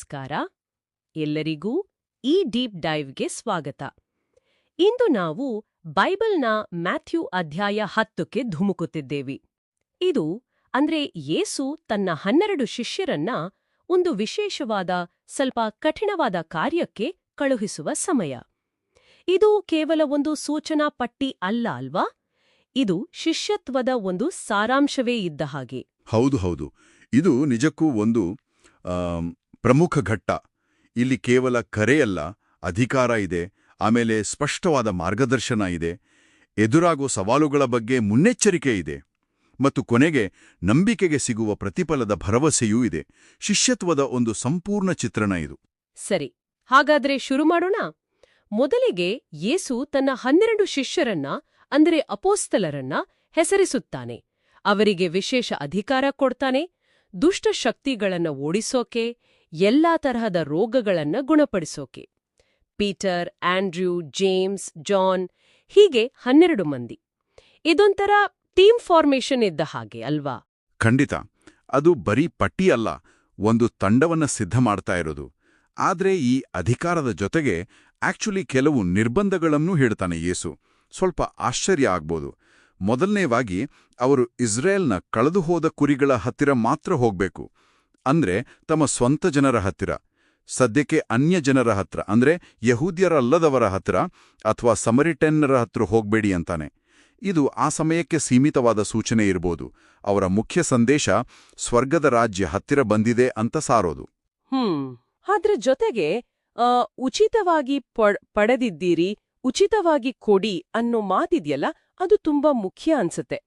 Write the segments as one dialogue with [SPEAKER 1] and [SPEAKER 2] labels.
[SPEAKER 1] ನಮಸ್ಕಾರ. ಎಲ್ಲರಿಗೂ ಈ ಡೀಪ್ ಡೈವ್ಗೆ ಸ್ವಾಗತ. ಇಂದು ನಾವು ಬೈಬಲ್ನ ಮ್ಯಾಥ್ಯೂ ಅಧ್ಯಾಯ ಹತ್ತಕ್ಕೆ ಧುಮುಕುತ್ತಿದ್ದೇವೆ. ಇದು ಅಂದ್ರೆ ಯೇಸು ತನ್ನ ಹನ್ನೆರಡು ಶಿಷ್ಯರನ್ನ ಒಂದು ವಿಶೇಷವಾದ, ಸ್ವಲ್ಪ ಕಠಿಣವಾದ ಕಾರ್ಯಕ್ಕೆ ಕಳುಹಿಸುವ ಸಮಯ. ಇದು ಕೇವಲ ಒಂದು ಸೂಚನಾ ಪಟ್ಟಿ ಅಲ್ಲ ಅಲ್ವಾ? ಇದು ಶಿಷ್ಯತ್ವದ ಒಂದು ಸಾರಾಂಶವೇ ಇದ್ದ ಹಾಗೆ.
[SPEAKER 2] ಹೌದು ಹೌದು. ಇದು ನಿಜಕ್ಕೂ ಒಂದು ಪ್ರಮುಖ ಘಟ್ಟ. ಇಲ್ಲಿ ಕೇವಲ ಕರೆಯಲ್ಲ, ಅಧಿಕಾರ ಇದೆ, ಆಮೇಲೆ ಸ್ಪಷ್ಟವಾದ ಮಾರ್ಗದರ್ಶನ ಇದೆ, ಎದುರಾಗೋ ಸವಾಲುಗಳ ಬಗ್ಗೆ ಮುನ್ನೆಚ್ಚರಿಕೆ ಇದೆ, ಮತ್ತು ಕೊನೆಗೆ ನಂಬಿಕೆಗೆ ಸಿಗುವ ಪ್ರತಿಫಲದ ಭರವಸೆಯೂ ಇದೆ. ಶಿಷ್ಯತ್ವದ ಒಂದು ಸಂಪೂರ್ಣ ಚಿತ್ರಣ ಇದು.
[SPEAKER 1] ಸರಿ, ಹಾಗಾದ್ರೆ ಶುರು ಮಾಡೋಣ? ಮೊದಲಿಗೆ ಯೇಸು ತನ್ನ ಹನ್ನೆರಡು ಶಿಷ್ಯರನ್ನ, ಅಂದರೆ ಅಪೋಸ್ತಲರನ್ನ, ಹೆಸರಿಸುತ್ತಾನೆ. ಅವರಿಗೆ ವಿಶೇಷ ಅಧಿಕಾರ ಕೊಡ್ತಾನೆ, ದುಷ್ಟ ಶಕ್ತಿಗಳನ್ನ ಓಡಿಸೋಕೆ ಎಲ್ಲಾ ತರಹದ ರೋಗಗಳನ್ನ ಗುಣಪಡಿಸೋಕೆ. ಪೀಟರ್, ಆಂಡ್ರ್ಯೂ, ಜೇಮ್ಸ್, ಜಾನ್ ಹೀಗೆ ಹನ್ನೆರಡು ಮಂದಿ. ಇದೊಂಥರ ಟೀಮ್ ಫಾರ್ಮೇಷನ್ ಇದ್ದ ಹಾಗೆ ಅಲ್ವಾ?
[SPEAKER 2] ಖಂಡಿತ. ಅದು ಬರೀ ಪಟ್ಟಿ ಅಲ್ಲ, ಒಂದು ತಂಡವನ್ನ ಸಿದ್ಧ ಮಾಡ್ತಾ ಇರೋದು. ಆದ್ರೆ ಈ ಅಧಿಕಾರದ ಜೊತೆಗೆ ಆಕ್ಚುಲಿ ಕೆಲವು ನಿರ್ಬಂಧಗಳನ್ನೂ ಹೇಳ್ತಾನೆ ಯೇಸು. ಸ್ವಲ್ಪ ಆಶ್ಚರ್ಯ ಆಗ್ಬೋದು. ಮೊದಲನೇವಾಗಿ, ಅವರು ಇಸ್ರೇಲ್ನ ಕಳೆದುಹೋದ ಕುರಿಗಳ ಹತ್ತಿರ ಮಾತ್ರ ಹೋಗ್ಬೇಕು. ಅಂದ್ರೆ ತಮ್ಮ ಸ್ವಂತ ಜನರ ಹತ್ತಿರ. ಸದ್ಯಕ್ಕೆ ಅನ್ಯ ಜನರ ಹತ್ರ, ಅಂದ್ರೆ ಯಹೂದ್ಯರಲ್ಲದವರ ಹತ್ರ ಅಥವಾ ಸಮರಿಟೆನ್ನರ ಹತ್ರ ಹೋಗಬೇಡಿ ಅಂತಾನೆ. ಇದು ಆ ಸಮಯಕ್ಕೆ ಸೀಮಿತವಾದ ಸೂಚನೆ ಇರ್ಬೋದು. ಅವರ ಮುಖ್ಯ ಸಂದೇಶ, ಸ್ವರ್ಗದ ರಾಜ್ಯ ಹತ್ತಿರ ಬಂದಿದೆ ಅಂತ ಸಾರೋದು.
[SPEAKER 1] ಹ್ಮ್. ಅದ್ರ ಜೊತೆಗೆ ಉಚಿತವಾಗಿ ಪಡೆದಿದ್ದೀರಿ, ಉಚಿತವಾಗಿ ಕೊಡಿ ಅನ್ನೋ ಮಾತಿದ್ಯಲ್ಲ, ಅದು ತುಂಬಾ ಮುಖ್ಯ ಅನ್ಸತ್ತೆ.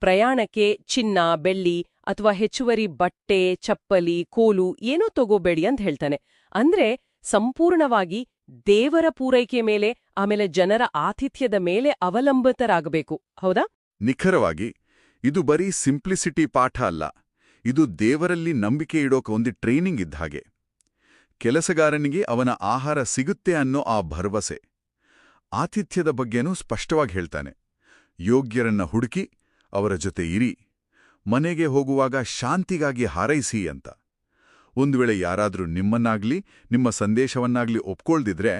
[SPEAKER 1] ಪ್ರಯಾಣಕ್ಕೆ ಚಿನ್ನ, ಬೆಳ್ಳಿ ಅಥವಾ ಹೆಚ್ಚುವರಿ ಬಟ್ಟೆ, ಚಪ್ಪಲಿ, ಕೋಲು ಏನೋ ತಗೋಬೇಡಿ ಅಂತ ಹೇಳ್ತಾನೆ. ಅಂದ್ರೆ ಸಂಪೂರ್ಣವಾಗಿ ದೇವರ ಪೂರೈಕೆ ಮೇಲೆ, ಆಮೇಲೆ ಜನರ ಆತಿಥ್ಯದ ಮೇಲೆ ಅವಲಂಬಿತರಾಗಬೇಕು. ಹೌದಾ?
[SPEAKER 2] ನಿಖರವಾಗಿ, ಇದು ಬರೀ ಸಿಂಪ್ಲಿಸಿಟಿ ಪಾಠ ಅಲ್ಲ. ಇದು ದೇವರಲ್ಲಿ ನಂಬಿಕೆ ಇಡೋಕೆ ಒಂದು ಟ್ರೈನಿಂಗ್ ಇದ್ದ ಹಾಗೆ. ಕೆಲಸಗಾರನಿಗೆ ಅವನ ಆಹಾರ ಸಿಗುತ್ತೆ ಅನ್ನೋ ಆ ಭರವಸೆ. ಆತಿಥ್ಯದ ಬಗ್ಗೆನೂ ಸ್ಪಷ್ಟವಾಗಿ ಹೇಳ್ತಾನೆ. ಯೋಗ್ಯರನ್ನ ಹುಡುಕಿ ಅವರ ಜೊತೆ ಇರಿ. ಮನೆಗೆ ಹೋಗುವಾಗ ಶಾಂತಿಗಾಗಿ ಹಾರೈಸಿ ಅಂತ. ಒಂದು ವೇಳೆ ಯಾರಾದರೂ ನಿಮ್ಮನ್ನಾಗ್ಲಿ ನಿಮ್ಮ ಸಂದೇಶವನ್ನಾಗ್ಲಿ ಒಪ್ಕೊಳ್ದಿದ್ರೆ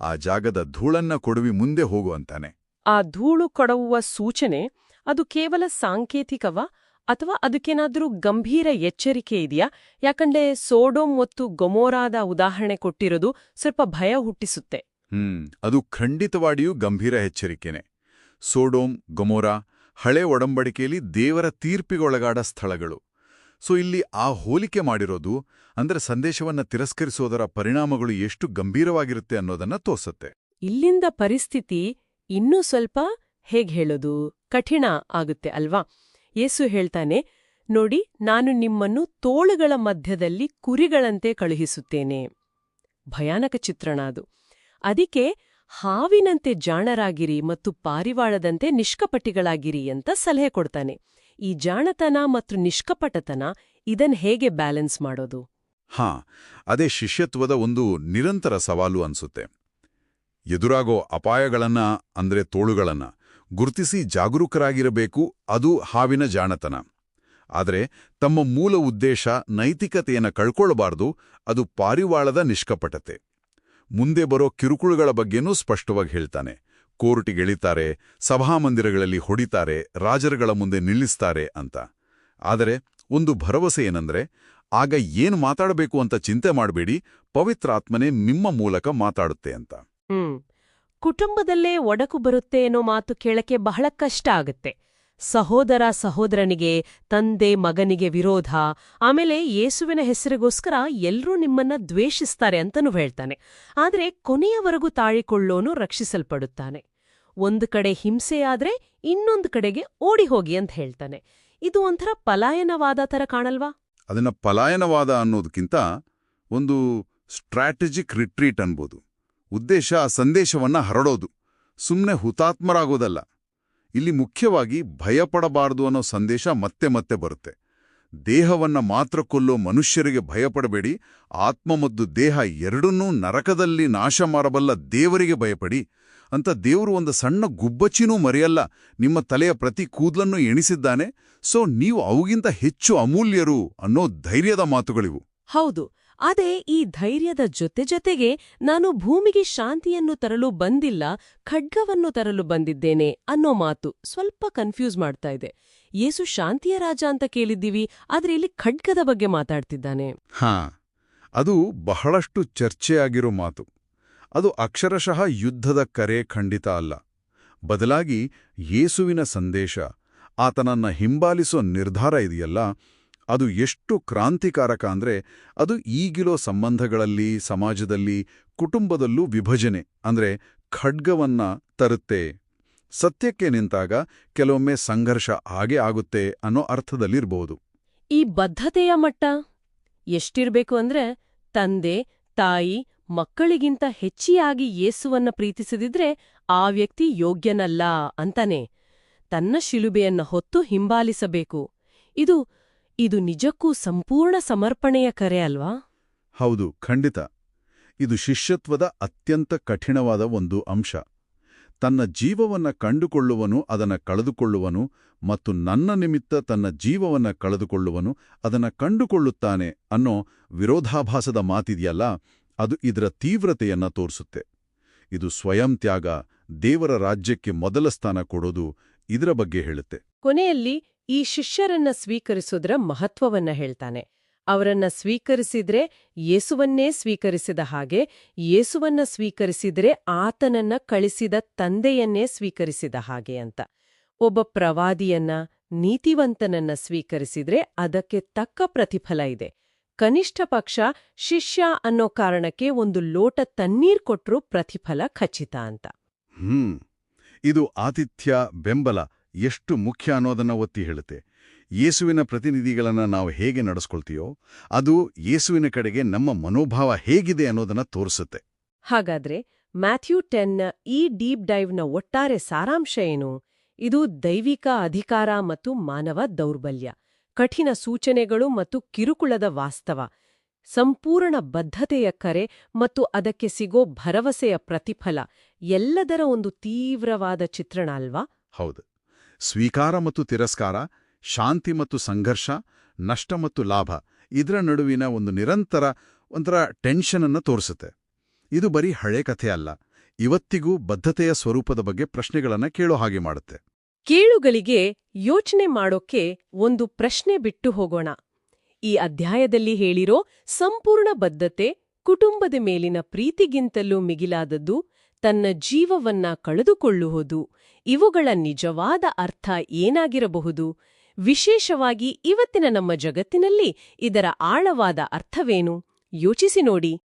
[SPEAKER 2] ಆ ಜಾಗದ ಧೂಳನ್ನ ಕೊಡುವಿ ಮುಂದೆ ಹೋಗುವಂತಾನೆ
[SPEAKER 1] ಆ ಧೂಳು ಕೊಡವುವ ಸೂಚನೆ ಅದು ಕೇವಲ ಸಾಂಕೇತಿಕವಾ ಅಥವಾ ಅದಕ್ಕೇನಾದರೂ ಗಂಭೀರ ಎಚ್ಚರಿಕೆ ಇದೆಯಾ? ಯಾಕಂದ್ರೆ ಸೋಡೋಮ್ ಮತ್ತು ಗೊಮೋರಾದ ಉದಾಹರಣೆ ಕೊಟ್ಟಿರೋದು ಸ್ವಲ್ಪ ಭಯ ಹುಟ್ಟಿಸುತ್ತೆ.
[SPEAKER 2] ಹ್ಮ್ ಅದು ಖಂಡಿತವಾಗಿಯೂ ಗಂಭೀರ ಎಚ್ಚರಿಕೆನೆ. ಸೋಡೋಮ್ ಗೊಮೋರಾ ಹಳೆ ಒಡಂಬಡಿಕೆಯಲ್ಲಿ ದೇವರ ತೀರ್ಪಿಗೊಳಗಾಡ ಸ್ಥಳಗಳು. ಸೊ, ಇಲ್ಲಿ ಆ ಹೋಲಿಕೆ ಮಾಡಿರೋದು ಅಂದರೆ ಸಂದೇಶವನ್ನ ತಿರಸ್ಕರಿಸೋದರ ಪರಿಣಾಮಗಳು ಎಷ್ಟು ಗಂಭೀರವಾಗಿರುತ್ತೆ ಅನ್ನೋದನ್ನ ತೋರಿಸುತ್ತೆ.
[SPEAKER 1] ಇಲ್ಲಿಂದ ಪರಿಸ್ಥಿತಿ ಇನ್ನೂ ಸ್ವಲ್ಪ ಹೇಗೆ ಹೇಳೋದು ಕಠಿಣ ಆಗುತ್ತೆ ಅಲ್ವಾ? ಯೇಸು ಹೇಳ್ತಾನೆ, ನೋಡಿ, ನಾನು ನಿಮ್ಮನ್ನು ತೋಳುಗಳ ಮಧ್ಯದಲ್ಲಿ ಕುರಿಗಳಂತೆ ಕಳುಹಿಸುತ್ತೇನೆ. ಭಯಾನಕ ಚಿತ್ರಣ ಅದು. ಅದಕ್ಕೆ ಹಾವಿನಂತೆ ಜಾಣರಾಗಿರಿ ಮತ್ತು ಪಾರಿವಾಳದಂತೆ ನಿಷ್ಕಪಟಿಗಳಾಗಿರಿ ಅಂತ ಸಲಹೆ ಕೊಡ್ತಾನೆ. ಈ ಜಾಣತನ ಮತ್ತು ನಿಷ್ಕಪಟತನ ಇದನ್ ಹೇಗೆ ಬ್ಯಾಲೆನ್ಸ್ ಮಾಡೋದು?
[SPEAKER 2] ಹಾ, ಅದೇ ಶಿಷ್ಯತ್ವದ ಒಂದು ನಿರಂತರ ಸವಾಲು ಅನ್ಸುತ್ತೆ. ಎದುರಾಗೋ ಅಪಾಯಗಳನ್ನ, ಅಂದ್ರೆ ತೋಳುಗಳನ್ನ, ಗುರುತಿಸಿ ಜಾಗರೂಕರಾಗಿರಬೇಕು, ಅದು ಹಾವಿನ ಜಾಣತನ. ಆದರೆ ತಮ್ಮ ಮೂಲ ಉದ್ದೇಶ ನೈತಿಕತೆಯನ್ನು ಕಳ್ಕೊಳ್ಬಾರ್ದು, ಅದು ಪಾರಿವಾಳದ ನಿಷ್ಕಪಟತೆ. ಮುಂದೆ ಬರೋ ಕಿರುಕುಳುಗಳ ಬಗ್ಗೆನೂ ಸ್ಪಷ್ಟವಾಗಿ ಹೇಳ್ತಾನೆ. ಕೋರ್ಟಿಗೆಳಿತಾರೆ ಸಭಾಮಂದಿರಗಳಲ್ಲಿ ಹೊಡಿತಾರೆ, ರಾಜರುಗಳ ಮುಂದೆ ನಿಲ್ಲಿಸ್ತಾರೆ ಅಂತ. ಆದರೆ ಒಂದು ಭರವಸೆ ಏನಂದ್ರೆ, ಆಗ ಏನು ಮಾತಾಡಬೇಕು ಅಂತ ಚಿಂತೆ ಮಾಡಬೇಡಿ ಪವಿತ್ರಾತ್ಮನೇ ನಿಮ್ಮ ಮೂಲಕ ಮಾತಾಡುತ್ತೆ ಅಂತ.
[SPEAKER 1] ಕುಟುಂಬದಲ್ಲೇ ಒಡಕು ಬರುತ್ತೆ ಅನ್ನೋ ಮಾತು ಕೇಳಕ್ಕೆ ಬಹಳ ಕಷ್ಟ ಆಗತ್ತೆ. ಸಹೋದರ ಸಹೋದರನಿಗೆ, ತಂದೆ ಮಗನಿಗೆ ವಿರೋಧ. ಆಮೇಲೆ ಯೇಸುವಿನ ಹೆಸರಿಗೋಸ್ಕರ ಎಲ್ಲರೂ ನಿಮ್ಮನ್ನ ದ್ವೇಷಿಸ್ತಾರೆ ಅಂತನೂ ಹೇಳ್ತಾನೆ. ಆದರೆ ಕೊನೆಯವರೆಗೂ ತಾಳಿಕೊಳ್ಳೋನು ರಕ್ಷಿಸಲ್ಪಡುತ್ತಾನೆ. ಒಂದು ಕಡೆ ಹಿಂಸೆಯಾದ್ರೆ ಇನ್ನೊಂದು ಕಡೆಗೆ ಓಡಿ ಹೋಗಿ ಅಂತ ಹೇಳ್ತಾನೆ. ಇದು ಒಂಥರ ಪಲಾಯನವಾದ ಥರ ಕಾಣಲ್ವಾ?
[SPEAKER 2] ಅದನ್ನ ಪಲಾಯನವಾದ ಅನ್ನೋದಕ್ಕಿಂತ ಒಂದು ಸ್ಟ್ರಾಟಜಿಕ್ ರಿಟ್ರೀಟ್ ಅನ್ಬೋದು. ಉದ್ದೇಶ ಆ ಸಂದೇಶವನ್ನ ಹರಡೋದು. ಸುಮ್ಮನೆ ಹುತಾತ್ಮರಾಗೋದಲ್ಲ. ಇಲ್ಲಿ ಮುಖ್ಯವಾಗಿ ಭಯಪಡಬಾರದು ಅನ್ನೋ ಸಂದೇಶ ಮತ್ತೆ ಮತ್ತೆ ಬರುತ್ತೆ. ದೇಹವನ್ನ ಮಾತ್ರ ಕೊಲ್ಲೋ ಮನುಷ್ಯರಿಗೆ ಭಯಪಡಬೇಡಿ ಆತ್ಮ ಮತ್ತು ದೇಹ ಎರಡನ್ನೂ ನರಕದಲ್ಲಿ ನಾಶ ಮಾಡಬಲ್ಲ ದೇವರಿಗೆ ಭಯಪಡಿ. ಅಂತ ದೇವರು ಒಂದು ಸಣ್ಣ ಗುಬ್ಬಚ್ಚಿನೂ ಮರೆಯಲ್ಲ, ನಿಮ್ಮ ತಲೆಯ ಪ್ರತಿ ಕೂದಲನ್ನು ಎಣಿಸಿದ್ದಾನೆ. ಸೊ, ನೀವು ಅವುಗಿಂತ ಹೆಚ್ಚು ಅಮೂಲ್ಯರು ಅನ್ನೋ ಧೈರ್ಯದ ಮಾತುಗಳಿವು.
[SPEAKER 1] ಹೌದು. ಅದೇ ಈ ಧೈರ್ಯದ ಜೊತೆ ಜೊತೆಗೆ ನಾನು ಭೂಮಿಗೆ ಶಾಂತಿಯನ್ನು ತರಲು ಬಂದಿಲ್ಲ, ಖಡ್ಗವನ್ನು ತರಲು ಬಂದಿದ್ದೇನೆ ಅನ್ನೋ ಮಾತು ಸ್ವಲ್ಪ ಕನ್ಫ್ಯೂಸ್ ಮಾಡ್ತಾ ಇದೆ. ಯೇಸು ಶಾಂತಿಯ ರಾಜ ಅಂತ ಕೇಳಿದ್ದೀವಿ, ಆದ್ರೆ ಇಲ್ಲಿ ಖಡ್ಗದ ಬಗ್ಗೆ ಮಾತಾಡ್ತಿದ್ದಾನೆ.
[SPEAKER 2] ಹಾ, ಅದು ಬಹಳಷ್ಟು ಚರ್ಚೆಯಾಗಿರೋ ಮಾತು. ಅದು ಅಕ್ಷರಶಃ ಯುದ್ಧದ ಕರೆ ಖಂಡಿತ ಅಲ್ಲ. ಬದಲಾಗಿ ಯೇಸುವಿನ ಸಂದೇಶ, ಆತನನ್ನ ಹಿಂಬಾಲಿಸೋ ನಿರ್ಧಾರ ಇದೆಯಲ್ಲ ಅದು ಎಷ್ಟು ಕ್ರಾಂತಿಕಾರಕ ಅಂದ್ರೆ ಅದು ಈಗಿರೋ ಸಂಬಂಧಗಳಲ್ಲಿ, ಸಮಾಜದಲ್ಲಿ, ಕುಟುಂಬದಲ್ಲೂ ವಿಭಜನೆ, ಅಂದ್ರೆ ಖಡ್ಗವನ್ನ ತರುತ್ತೆ. ಸತ್ಯಕ್ಕೆ ನಿಂತಾಗ ಕೆಲವೊಮ್ಮೆ ಸಂಘರ್ಷ ಹಾಗೆ ಆಗುತ್ತೆ ಅನ್ನೋ ಅರ್ಥದಲ್ಲಿರ್ಬೋದು.
[SPEAKER 1] ಈ ಬದ್ಧತೆಯ ಮಟ್ಟ ಎಷ್ಟಿರ್ಬೇಕು ಅಂದ್ರೆ ತಂದೆ, ತಾಯಿ, ಮಕ್ಕಳಿಗಿಂತ ಹೆಚ್ಚಿಯಾಗಿ ಯೇಸುವನ್ನ ಪ್ರೀತಿಸದಿದ್ರೆ ಆ ವ್ಯಕ್ತಿ ಯೋಗ್ಯನಲ್ಲ ಅಂತಾನೆ. ತನ್ನ ಶಿಲುಬೆಯನ್ನ ಹೊತ್ತು ಹಿಂಬಾಲಿಸಬೇಕು. ಇದು ಇದು ನಿಜಕ್ಕೂ ಸಂಪೂರ್ಣ ಸಮರ್ಪಣೆಯ ಕರೆ ಅಲ್ವಾ?
[SPEAKER 2] ಹೌದು ಖಂಡಿತ. ಇದು ಶಿಷ್ಯತ್ವದ ಅತ್ಯಂತ ಕಠಿಣವಾದ ಒಂದು ಅಂಶ. ತನ್ನ ಜೀವವನ್ನ ಕಂಡುಕೊಳ್ಳುವನು ಅದನ್ನು ಕಳೆದುಕೊಳ್ಳುವನು ಮತ್ತು ನನ್ನ ನಿಮಿತ್ತ ತನ್ನ ಜೀವವನ್ನ ಕಳೆದುಕೊಳ್ಳುವನು ಅದನ್ನು ಕಂಡುಕೊಳ್ಳುತ್ತಾನೆ ಅನ್ನೋ ವಿರೋಧಾಭಾಸದ ಮಾತಿದೆಯಲ್ಲ ಅದು ಇದರ ತೀವ್ರತೆಯನ್ನ ತೋರಿಸುತ್ತೆ. ಇದು ಸ್ವಯಂ ತ್ಯಾಗ ದೇವರ ರಾಜ್ಯಕ್ಕೆ ಮೊದಲ ಸ್ಥಾನ ಕೊಡೋದು ಇದರ ಬಗ್ಗೆ ಹೇಳುತ್ತೆ.
[SPEAKER 1] ಕೊನೆಯಲ್ಲಿ ಈ ಶಿಷ್ಯರನ್ನ ಸ್ವೀಕರಿಸೋದ್ರ ಮಹತ್ವವನ್ನ ಹೇಳ್ತಾನೆ. ಅವರನ್ನ ಸ್ವೀಕರಿಸಿದ್ರೆ ಯೇಸುವನ್ನೇ ಸ್ವೀಕರಿಸಿದ ಹಾಗೆ, ಯೇಸುವನ್ನ ಸ್ವೀಕರಿಸಿದ್ರೆ ಆತನನ್ನ ಕಳಿಸಿದ ತಂದೆಯನ್ನೇ ಸ್ವೀಕರಿಸಿದ ಹಾಗೆ ಅಂತ. ಒಬ್ಬ ಪ್ರವಾದಿಯನ್ನ, ನೀತಿವಂತನನ್ನ ಸ್ವೀಕರಿಸಿದ್ರೆ ಅದಕ್ಕೆ ತಕ್ಕ ಪ್ರತಿಫಲ ಇದೆ. ಕನಿಷ್ಠ ಪಕ್ಷ ಶಿಷ್ಯ ಅನ್ನೋ ಕಾರಣಕ್ಕೆ ಒಂದು ಲೋಟ ತಣ್ಣೀರ್ ಕೊಟ್ರೂ ಪ್ರತಿಫಲ ಖಚಿತ ಅಂತ.
[SPEAKER 2] ಹ್ಮ್. ಇದು ಆತಿಥ್ಯ, ಬೆಂಬಲ ಎಷ್ಟು ಮುಖ್ಯ ಅನ್ನೋದನ್ನ ಒತ್ತಿ ಹೇಳುತ್ತೆ. ಯೇಸುವಿನ ಪ್ರತಿನಿಧಿಗಳನ್ನ ನಾವು ಹೇಗೆ ನಡೆಸ್ಕೊಳ್ತೀಯೋ ಅದು ಯೇಸುವಿನ ಕಡೆಗೆ ನಮ್ಮ ಮನೋಭಾವ ಹೇಗಿದೆ ಅನ್ನೋದನ್ನ ತೋರಿಸುತ್ತೆ.
[SPEAKER 1] ಹಾಗಾದ್ರೆ ಮ್ಯಾಥ್ಯೂ ಟೆನ್ನ ಈ ಡೀಪ್ ಡೈವ್ನ ಒಟ್ಟಾರೆ ಸಾರಾಂಶ ಏನು? ಇದು ದೈವಿಕ ಅಧಿಕಾರ ಮತ್ತು ಮಾನವ ದೌರ್ಬಲ್ಯ ಕಠಿಣ ಸೂಚನೆಗಳು ಮತ್ತು ಕಿರುಕುಳದ ವಾಸ್ತವ ಸಂಪೂರ್ಣ ಬದ್ಧತೆಯ ಕರೆ ಮತ್ತು ಅದಕ್ಕೆ ಸಿಗೋ ಭರವಸೆಯ ಪ್ರತಿಫಲ ಎಲ್ಲದರ ಒಂದು ತೀವ್ರವಾದ ಚಿತ್ರಣ ಅಲ್ವಾ?
[SPEAKER 2] ಹೌದು. ಸ್ವೀಕಾರ ಮತ್ತು ತಿರಸ್ಕಾರ, ಶಾಂತಿ ಮತ್ತು ಸಂಘರ್ಷ, ನಷ್ಟ ಮತ್ತು ಲಾಭ, ಇದರ ನಡುವಿನ ಒಂದು ನಿರಂತರ ಒಂಥರ ಟೆನ್ಷನನ್ನು ತೋರಿಸುತ್ತೆ. ಇದು ಬರೀ ಹಳೆ ಕಥೆ ಅಲ್ಲ, ಇವತ್ತಿಗೂ ಬದ್ಧತೆಯ ಸ್ವರೂಪದ ಬಗ್ಗೆ ಪ್ರಶ್ನೆಗಳನ್ನು ಕೇಳೋ ಹಾಗೆ ಮಾಡುತ್ತೆ.
[SPEAKER 1] ಕೇಳುಗಳಿಗೆ ಯೋಚನೆ ಮಾಡೋಕೆ ಒಂದು ಪ್ರಶ್ನೆ ಬಿಟ್ಟು ಹೋಗೋಣ. ಈ ಅಧ್ಯಾಯದಲ್ಲಿ ಹೇಳಿರೋ ಸಂಪೂರ್ಣ ಬದ್ಧತೆ ಕುಟುಂಬದ ಮೇಲಿನ ಪ್ರೀತಿಗಿಂತಲೂ ಮಿಗಿಲಾದದ್ದು ತನ್ನ ಜೀವವನ್ನ ಕಳೆದುಕೊಳ್ಳುವುದು, ಇವುಗಳ ನಿಜವಾದ ಅರ್ಥ ಏನಾಗಿರಬಹುದು? ವಿಶೇಷವಾಗಿ ಇವತ್ತಿನ ನಮ್ಮ ಜಗತ್ತಿನಲ್ಲಿ ಇದರ ಆಳವಾದ ಅರ್ಥವೇನು? ಯೋಚಿಸಿ ನೋಡಿ.